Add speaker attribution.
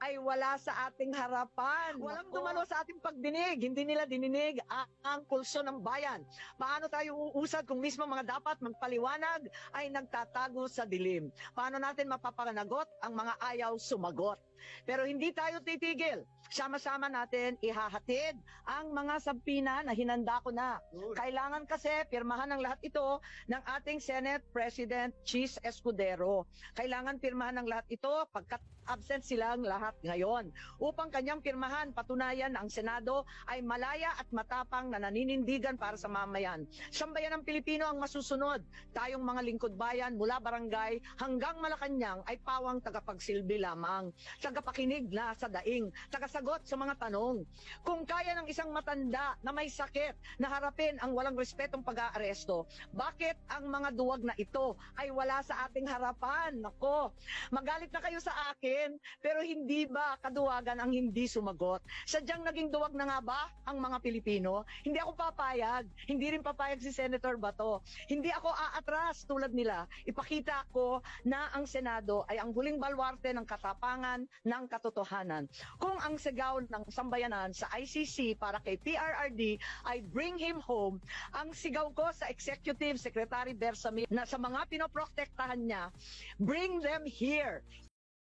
Speaker 1: ay wala sa ating harapan. Walang
Speaker 2: Nako.
Speaker 1: dumalo sa ating pagdinig. Hindi nila dininig ang pulso ng bayan. Paano tayo uusad kung mismo mga dapat magpaliwanag ay nagtatago sa dilim? Paano natin mapapanagot ang mga ayaw sumagot? Pero hindi tayo titigil. Sama-sama natin ihahatid ang mga sabpina na hinanda ko na. Kailangan kasi pirmahan ng lahat ito ng ating Senate President Cheese Escudero. Kailangan pirmahan ng lahat ito pagkat absent silang lahat ngayon. Upang kanyang pirmahan, patunayan na ang Senado ay malaya at matapang na naninindigan para sa mamayan. Sambayan ng Pilipino ang masusunod. Tayong mga lingkod bayan mula barangay hanggang Malacanang ay pawang tagapagsilbi lamang. Tagapakinig na sa daing, tagasagot sa mga tanong. Kung kaya ng isang matanda na may sakit na harapin ang walang respetong pag-aaresto, bakit ang mga duwag na ito ay wala sa ating harapan? Nako, magalit na kayo sa akin, pero hindi ba kaduwagan ang hindi sumagot? Sadyang naging duwag na nga ba ang mga Pilipino? Hindi ako papayag. Hindi rin papayag si Senator Bato. Hindi ako aatras tulad nila. Ipakita ko na ang Senado ay ang huling balwarte ng katapangan ng katotohanan. Kung ang sigaw ng sambayanan sa ICC para kay PRRD ay bring him home, ang sigaw ko sa Executive Secretary Bersamin na sa mga pinoprotektahan niya, bring them here.